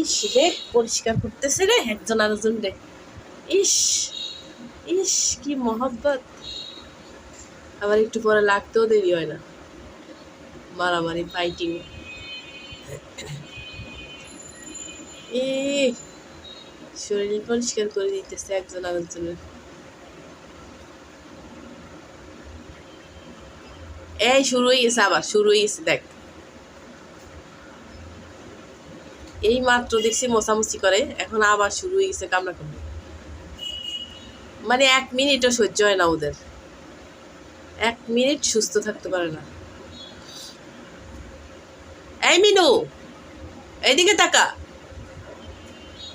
ইস রে পরিষ্কার করতেছে রে একজন আরেকজন রে। ইস ইস, কি মহব্বত। আবার একটু পরে লাগতেও দেরি হয় না। মারামারি ফাইটিং এ, শরীর পরিষ্কার করে দিতেছে একজন আরেকজনের। এই, শুরু হয়ে গেছে আবার, শুরু হয়ে গেছে, দেখ। এই মাত্র দেখছি মোছামুছি করে, এখন আবার শুরু হয়ে গেছে কামড়া কামড়ি। মানে এক মিনিটও সহ্য হয় না ওদের। এক মিনিট সুস্থ থাকতে পারে না। এই মিনু, এইদিকে তাকা।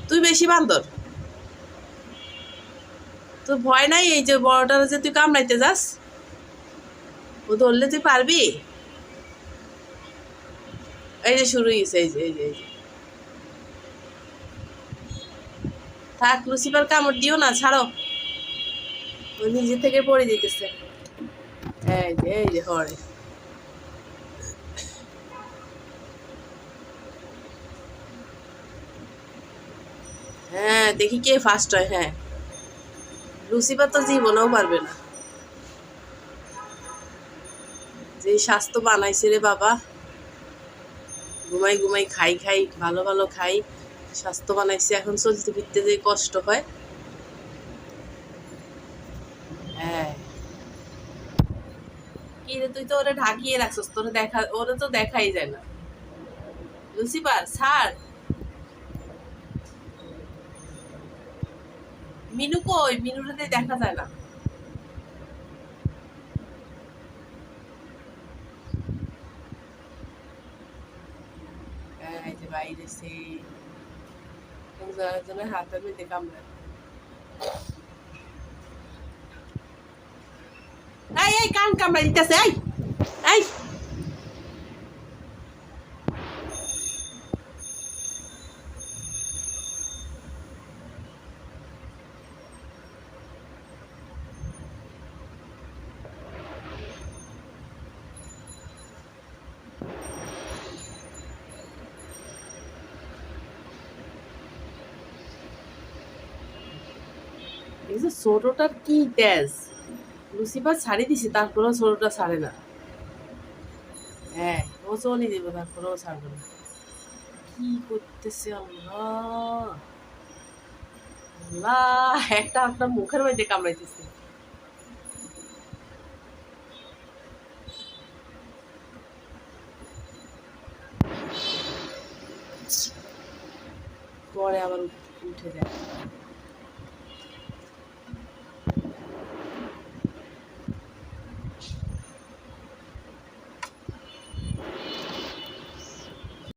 তুই বেশি বান্দর। তোর ভয় নাই এই যে বড়টার যে তুই কামড়াইতে যাস? ও ধরলে তুই পারবি? এই যে শুরু হয়েছে এই এই যে এই যে। থাক লুসিফার কামড় দিও না, ছাড়ো। ও নিজে থেকে পড়ে দিতেছে এই যে এই যে হরে হ্যাঁ দেখি কে ফার্স্ট হয় হ্যাঁ। লুসিফার তো জীবনেও পারবে না। যে স্বাস্থ্য বানাইছে রে বাবা। ঘুমাই ঘুমাই, খাই খাই, ভালো ভালো খাই। স্বাস্থ্য বানাইছে, এখন চলতে ফিরতে যে কষ্ট হয়। হ্যাঁ। তুই তো ঢাকিয়ে রাখছিস দেখা তো দেখাই যায় না। মিনু কই? মিনুরে দেখা যায় না। এই যে বাইরে সে একজনের হাতের মধ্যে কামড়ায় এই এই কান কামড়া দিতেছে এই এই। এই ছোটটার কি তেজ লুসিফার ছাড়ি তারপরেও ছোটটা ছাড়ে না। হ্যাঁ ও চলে দেবো তারপরেও ছাড়বে না। কি করতেছে আল্লাহ, একটা আপনার মুখের মধ্যে কামড়াইতেছে। পরে আবার উঠে যায়।